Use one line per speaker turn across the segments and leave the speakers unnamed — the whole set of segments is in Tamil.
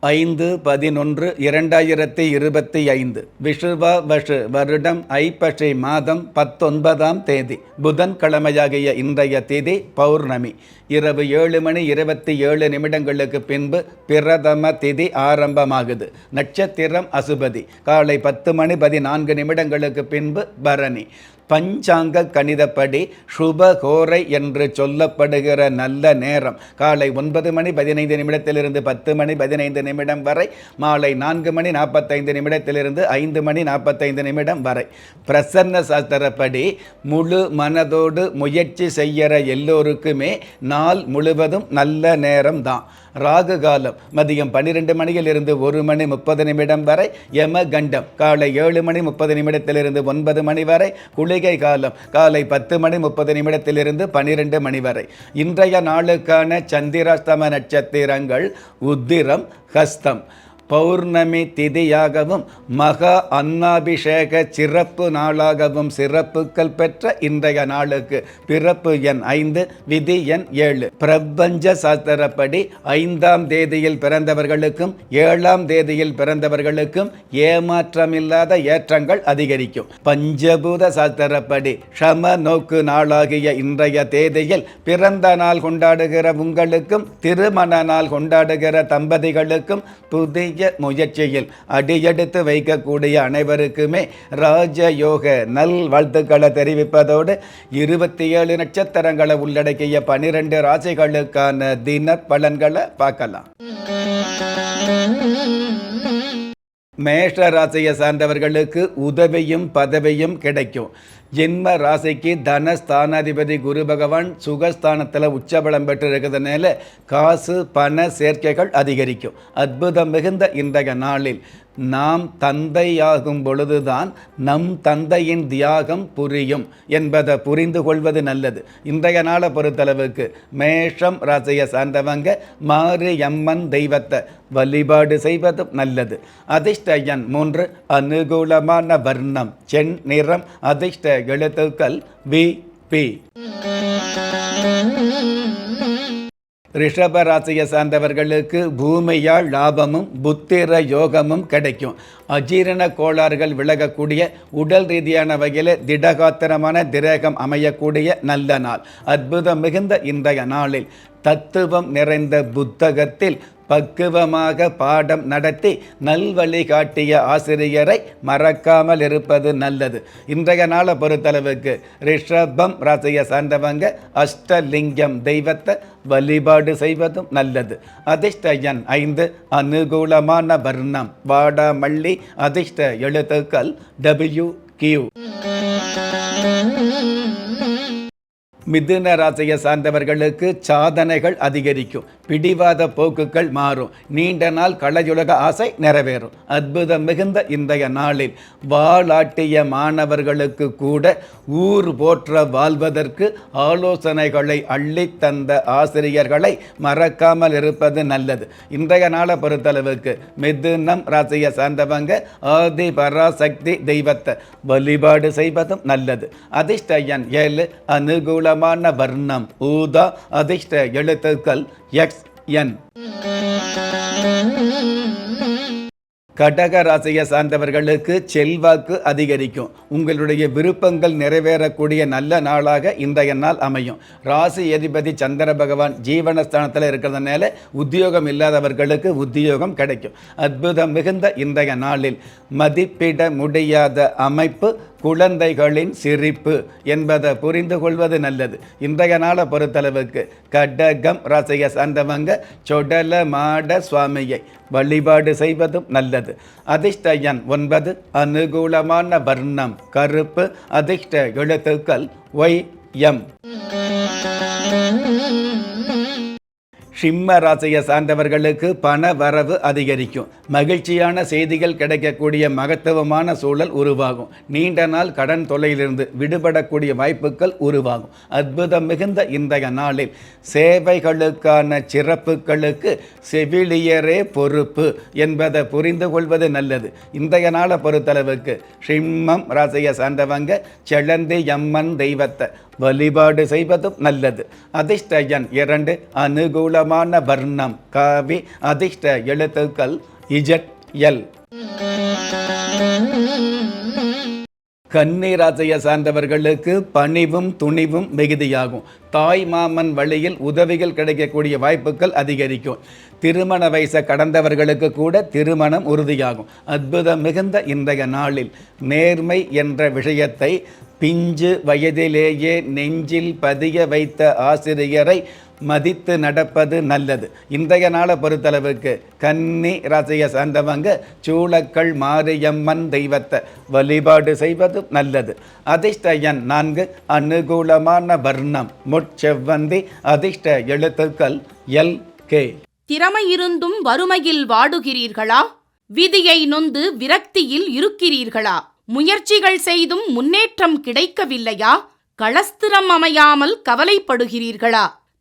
ஐந்து பதினொன்று இரண்டாயிரத்தி இருபத்தி ஐந்து. விஷுவ வஷு வருடம் ஐப்பசி மாதம் பத்தொன்பதாம் தேதி. புதன்கிழமையாகிய இன்றைய திதி பௌர்ணமி. இரவு ஏழு மணி இருபத்தி ஏழு நிமிடங்களுக்கு பின்பு பிரதம திதி ஆரம்பமாகுது. நட்சத்திரம் அசுபதி. காலை பத்து மணி பதினான்கு நிமிடங்களுக்கு பின்பு பரணி. பஞ்சாங்க கணிதப்படி சுபகோரை என்று சொல்லப்படுகிற நல்ல நேரம். காலை ஒன்பது மணி பதினைந்து நிமிடத்திலிருந்து பத்து மணி பதினைந்து நிமிடம் வரை மாலை நான்கு மணி நாற்பத்தைந்து நிமிடத்திலிருந்து ஐந்து மணி நாற்பத்தைந்து நிமிடம் வரை. பிரசன்ன சாஸ்திரப்படி முழு மனதோடு முயற்சி செய்கிற எல்லோருக்குமே நாள் முழுவதும் நல்ல நேரம் தான். ராகு காலம் மதியம் பன்னிரெண்டு மணியிலிருந்து ஒரு மணி முப்பது நிமிடம் வரை யம கண்டம் காலை ஏழு மணி முப்பது நிமிடத்திலிருந்து ஒன்பது மணி வரை பண்டிகை காலம் காலை பத்து மணி முப்பது நிமிடத்திலிருந்து பனிரெண்டு மணி வரை. இன்றைய நாளுக்கான சந்திராஸ்தம நட்சத்திரங்கள் உத்திரம் ஹஸ்தம். பௌர்ணமி திதியாகவும் மகா அன்னாபிஷேக சிறப்பு நாளாகவும் சிறப்புகள் பெற்ற இன்றைய நாளுக்கு பிறப்பு எண் ஐந்து விதி எண் ஏழு. பிரபஞ்ச சாஸ்திரப்படி ஐந்தாம் தேதியில் பிறந்தவர்களுக்கும் ஏழாம் தேதியில் பிறந்தவர்களுக்கும் ஏமாற்றமில்லாத ஏற்றங்கள் அதிகரிக்கும். பஞ்சபூத சாஸ்திரப்படி ஷம நோக்கு நாளாகிய இன்றைய தேதியில் பிறந்த நாள் கொண்டாடுகிற உங்களுக்கும் திருமண நாள் கொண்டாடுகிற தம்பதிகளுக்கும் புதிய முயற்சியில் அடியெடுத்து வைக்கக்கூடிய அனைவருக்குமே ராஜயோக நல் வாழ்த்துக்களை தெரிவிப்பதோடு இருபத்தி ஏழு நட்சத்திரங்களை உள்ளடக்கிய பனிரெண்டு ராசிகளுக்கான தின பலன்களை பார்க்கலாம். மேஷ ராசியை சார்ந்தவர்களுக்கு உதவியும் பதவியும் கிடைக்கும். ஜென்ம ராசிக்கு தனஸ்தானாதிபதி குரு பகவான் சுகஸ்தானத்தில் உச்சபலம் பெற்றிருக்கிறதுனால காசு பண சேர்க்கைகள் அதிகரிக்கும். அற்புதம் மிகுந்த இன்றைய நாளில். நாம் தந்தையாகும் பொழுதுதான் நம் தந்தையின் தியாகம் புரியும் என்பதை புரிந்து கொள்வது நல்லது. இன்றைய நாளை பொறுத்தளவுக்கு மேஷம் ராசியை சார்ந்தவங்க மாறு எம்மன் தெய்வத்தை வழிபாடு செய்வதும் நல்லது. அதிர்ஷ்ட எண் மூன்று அனுகூலமான வர்ணம் சென் நிறம் அதிர்ஷ்ட எழுத்துக்கள் வி பி. ரிஷப ராசியை சார்ந்தவர்களுக்கு பூமியால் லாபமும் புத்திர யோகமும் கிடைக்கும். அஜீரண கோளாறுகள் விலகக்கூடிய உடல் ரீதியான வகையில் திடகாத்திரமான திரேகம் அமையக்கூடிய நல்ல நாள். அற்புதம் மிகுந்த இன்றைய நாளில். தத்துவம் நிறைந்த புத்தகத்தில் பக்குவமாக பாடம் நடத்தி நல்வழி காட்டிய ஆசிரியரை மறக்காமல் இருப்பது நல்லது. இன்றைய நாளை பொறுத்தளவுக்கு ரிஷபம் ராசியை சார்ந்தவங்க அஷ்டலிங்கம் தெய்வத்தை வழிபாடு செய்வதும் நல்லது. அதிர்ஷ்ட எண் ஐந்து அனுகூலமான வர்ணம் வாடாமல்லி அதிர்ஷ்ட எழுத்துக்கள் டபிள்யூ கியூ மிதுன ராசியை சார்ந்தவர்களுக்கு சாதனைகள் அதிகரிக்கும். பிடிவாத போக்குகள் மாறும். நீண்ட நாள் கலையுலக ஆசை நிறைவேறும். அற்புதம் மிகுந்த இன்றைய நாளில் வாளாட்டிய மாணவர்களுக்கு கூட ஊர் போற்ற வாழ்வதற்கு ஆலோசனைகளை அள்ளித் தந்த ஆசிரியர்களை மறக்காமல் இருப்பது நல்லது. இன்றைய நாளை பொறுத்தளவுக்கு மிதுனம் ராசியை சார்ந்தவங்க ஆதி பராசக்தி தெய்வத்தை வழிபாடு செய்வதும் நல்லது. அதிர்ஷ்ட எண் ஏழு அனுகூலமான வர்ணம் ஊதா அதிர்ஷ்ட எழுத்துக்கள் எக்ஸ் என். கடக ராசியை சார்ந்தவர்களுக்கு செல்வாக்கு அதிகரிக்கும். உங்களுடைய விருப்பங்கள் நிறைவேறக்கூடிய நல்ல நாளாக இன்றைய நாள் அமையும். ராசி அதிபதி சந்திர பகவான் ஜீவனஸ்தானத்தில் இருக்கிறதுனால உத்தியோகம் இல்லாதவர்களுக்கு உத்தியோகம் கிடைக்கும். அற்புதம் மிகுந்த இன்றைய நாளில் மதிப்பிட முடியாத அமைப்பு குழந்தைகளின் சிரிப்பு என்பதை புரிந்து கொள்வது நல்லது. இன்றைய நாளை பொறுத்தளவுக்கு கடகம் ராசியை சார்ந்தவங்க சொடல மாட சுவாமியை வழிபாடு செய்வதும் நல்லது. அதிர்ஷ்ட எண் ஒன்பது அனுகூலமான வர்ணம் கருப்பு அதிர்ஷ்ட எழுத்துக்கள் ஒய் எம். சிம்ம ராசியை சார்ந்தவர்களுக்கு பண வரவு அதிகரிக்கும். மகிழ்ச்சியான செய்திகள் கிடைக்கக்கூடிய மகத்துவமான சூழல் உருவாகும். நீண்ட நாள் கடன் தொல்லையிலிருந்து விடுபடக்கூடிய வாய்ப்புகள் உருவாகும். அற்புதம் மிகுந்த இன்றைய நாளில் சேவைகளுக்கான சிறப்புகளுக்கு செவிலியரே பொறுப்பு என்பதை புரிந்து கொள்வது நல்லது. இன்றைய நாளை பொறுத்தளவுக்கு சிம்மம் ராசியை சார்ந்தவங்க செழந்தி எம்மன் தெய்வத்தை வழிபாடு செய்வதும் நல்லது. அதிர்ஷ்ட எண் இரண்டு அனுகூலமான வர்ணம். காவி அதிர்ஷ்ட எழுத்துக்கள் இஜட் எல். கன்னிராசியை சார்ந்தவர்களுக்கு பணிவும் துணிவும் மிகுதியாகும். தாய் மாமன் வழியில் உதவிகள் கிடைக்கக்கூடிய வாய்ப்புகள் அதிகரிக்கும். திருமண வயசை கடந்தவர்களுக்கு கூட திருமணம் உறுதியாகும். அற்புதம் மிகுந்த இன்றைய நாளில் நேர்மை என்ற விஷயத்தை பிஞ்சு வயதிலேயே நெஞ்சில் பதிய வைத்த ஆசிரியரை மதித்து நடப்பது நல்லது. இன்றைய நாளை பொறுத்தளவுக்கு கன்னி ராசியை சார்ந்தவங்க சூளக்கள் மாரியம்மன் தெய்வத்தை வழிபாடு செய்வது நல்லது. அதிர்ஷ்ட எண் நான்கு அனுகூலமான வர்ணம். முட்செவ்வந்தி அதிர்ஷ்ட எழுத்துக்கள் எல் கே.
திறமை இருந்தும் வறுமையில் வாடுகிறீர்களா? விதியை நொந்து விரக்தியில் இருக்கிறீர்களா? முயற்சிகள் செய்தும் முன்னேற்றம் கிடைக்கவில்லையா? களஸ்திரம் அமையாமல் கவலைப்படுகிறீர்களா?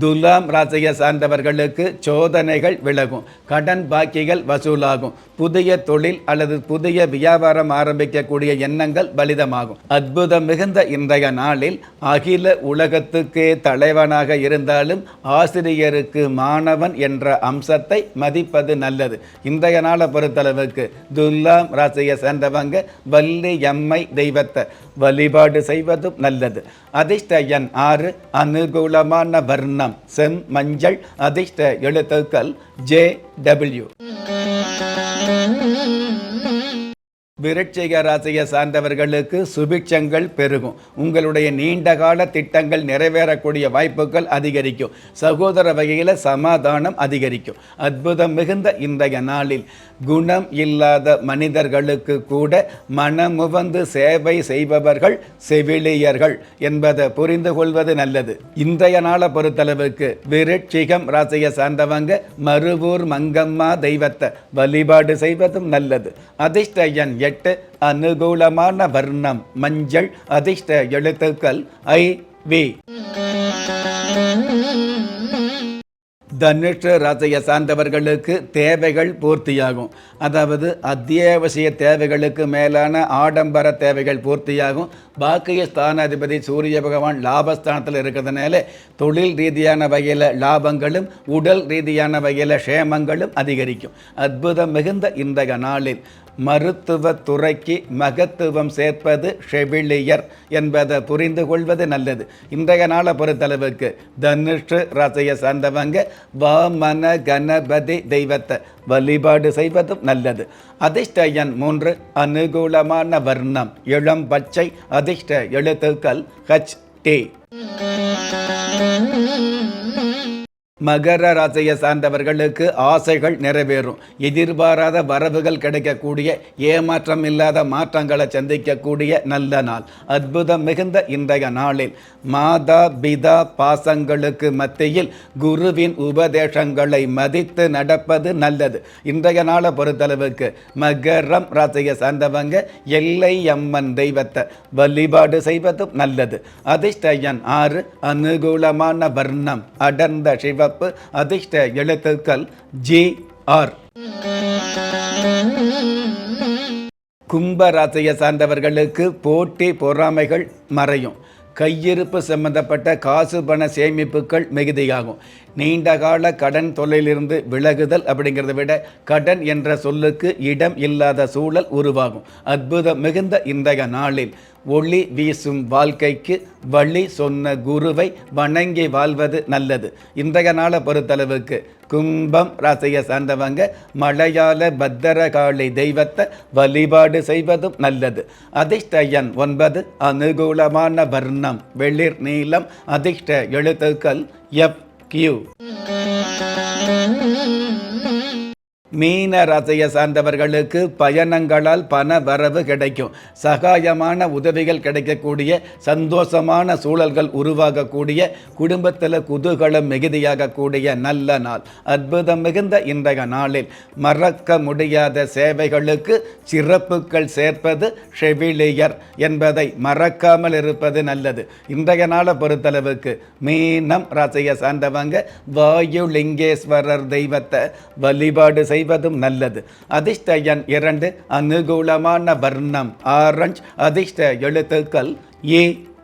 துலாம் ராசியை சார்ந்தவர்களுக்கு சோதனைகள் விலகும். கடன் பாக்கிகள் வசூலாகும். புதிய தொழில் அல்லது புதிய வியாபாரம் ஆரம்பிக்கக்கூடிய எண்ணங்கள் பலிதமாகும். அற்புதம் மிகுந்த இன்றைய நாளில் அகில உலகத்துக்கே தலைவனாக இருந்தாலும் ஆசிரியருக்கு மாணவன் என்ற அம்சத்தை மதிப்பது நல்லது. இன்றைய நாளை பொறுத்தளவுக்கு துலாம் ராசியை சேர்ந்தவங்க வள்ளி எம்மை தெய்வத்தை வழிபாடு செய்வதும் நல்லது. அதிர்ஷ்ட எண் ஆறு அனுகூலமான வர்ணம். செம் மஞ்சள். அதிர்ஷ்ட எழுத்துக்கள் ஜே டபிள்யூ. விருட்சிக ராசியை சார்ந்தவர்களுக்கு சுபிட்சங்கள் பெருகும். உங்களுடைய நீண்டகால திட்டங்கள் நிறைவேறக்கூடிய வாய்ப்புகள் அதிகரிக்கும். சகோதர வகையில் சமாதானம் அதிகரிக்கும். அற்புதம் மிகுந்த இன்றைய நாளில். குணம் இல்லாத மனிதர்களுக்கு கூட மனமுவந்து சேவை செய்பவர்கள் செவிலியர்கள் என்பதை புரிந்து கொள்வது நல்லது. இன்றைய நாளை பொறுத்தளவுக்கு விருட்சிகம் ராசியை சார்ந்தவங்க மருவூர் மங்கம்மா தெய்வத்தை வழிபாடு செய்வதும் நல்லது. அதிர்ஷ்ட எண் எட்டு அனுகூலமான வர்ணம் மஞ்சள் அதிர்ஷ்ட எழுத்துக்கள் ஐ வி. தனுஷ ராசியை சார்ந்தவர்களுக்கு தேவைகள் பூர்த்தியாகும். அதாவது அத்தியாவசிய தேவைகளுக்கு மேலான ஆடம்பர தேவைகள் பூர்த்தியாகும். பாக்கிய ஸ்தானாதிபதி சூரிய பகவான் லாபஸ்தானத்தில் இருக்கிறதுனால தொழில் ரீதியான வகையில் லாபங்களும் உடல் ரீதியான வகையில் க்ஷேமங்களும் அதிகரிக்கும். அற்புதம் மிகுந்த இந்த நாளில். மருத்துவத்துறைக்கு மகத்துவம் சேர்ப்பது செவிலியர் என்பதை புரிந்து கொள்வது நல்லது. இன்றைய நாளை பொறுத்தளவுக்கு தனுஷ் ராசியை சார்ந்தவங்க வாமன கணபதி தெய்வத்தை வழிபாடு செய்வதும் நல்லது. அதிர்ஷ்ட எண் மூன்று அனுகூலமான வர்ணம் இளம் பச்சை அதிர்ஷ்ட எழுத்துக்கள் ஹச் டி மகர ராசியை சார்ந்தவர்களுக்கு ஆசைகள் நிறைவேறும். எதிர்பாராத வரவுகள் கிடைக்கக்கூடிய ஏமாற்றம் இல்லாத மாற்றங்களை சந்திக்கக்கூடிய நல்ல நாள். அற்புதம் மிகுந்த இன்றைய நாளில். மாதா பிதா பாசங்களுக்கு மத்தியில் குருவின் உபதேசங்களை மதித்து நடப்பது நல்லது. இன்றைய நாளை பொறுத்தளவுக்கு மகரம் ராசியை சார்ந்தவங்க எல்லை அம்மன் தெய்வத்தை வழிபாடு செய்வதும் நல்லது. அதிர்ஷ்டயன் ஆறு அனுகூலமான வர்ணம் அடர்ந்த சிவ சிவப்பு அதிர்ஷ்ட எழுத்துக்கள் ஜே ஆர். கும்ப ராசியை சார்ந்தவர்களுக்கு போட்டி பொறாமைகள் மறையும். கையிருப்பு சம்பந்தப்பட்ட காசு பண சேமிப்புகள் மிகுதியாகும். நீண்ட கால கடன் தொல்லையிலிருந்து விலகுதல் அப்படிங்கிறத விட கடன் என்ற சொல்லுக்கு இடம் இல்லாத சூழல் உருவாகும். அற்புதம் மிகுந்த இன்றைய நாளில் ஒளி வீசும் வாழ்க்கைக்கு வழி சொன்ன குருவை வணங்கி வாழ்வது நல்லது. இன்றைய நாளை பொறுத்தளவுக்கு கும்பம் ராசியை சார்ந்தவங்க மலையாள பத்திரகாளி தெய்வத்தை வழிபாடு செய்வதும் நல்லது. அதிர்ஷ்டயன் ஒன்பது அனுகூலமான வர்ணம் வெளிர் நீளம் அதிர்ஷ்ட எழுத்துக்கள் எஃப் கியூ மீன ரசைய சார்ந்தவர்களுக்கு பயணங்களால் பண வரவு கிடைக்கும். சகாயமான உதவிகள் கிடைக்கக்கூடிய சந்தோஷமான சூழல்கள் உருவாகக்கூடிய குடும்பத்தில் குதூகலம் மிகுதியாகக்கூடிய நல்ல நாள். அற்புதம் மிகுந்த இன்றைய நாளில் மறக்க முடியாத சேவைகளுக்கு சிறப்புகள் சேர்ப்பது செவிலியர் என்பதை மறக்காமல் இருப்பது நல்லது. இன்றைய நாளை பொறுத்தளவுக்கு மீனம் ரசைய சார்ந்தவங்க வாயுலிங்கேஸ்வரர் தெய்வத்தை வழிபாடு செய்வதும் நல்லது. அதிர்ஷ்ட எண் இரண்டு அனுகூலமான வர்ணம் ஆரஞ்ச். அதிர்ஷ்ட எழுத்துக்கள் ஏ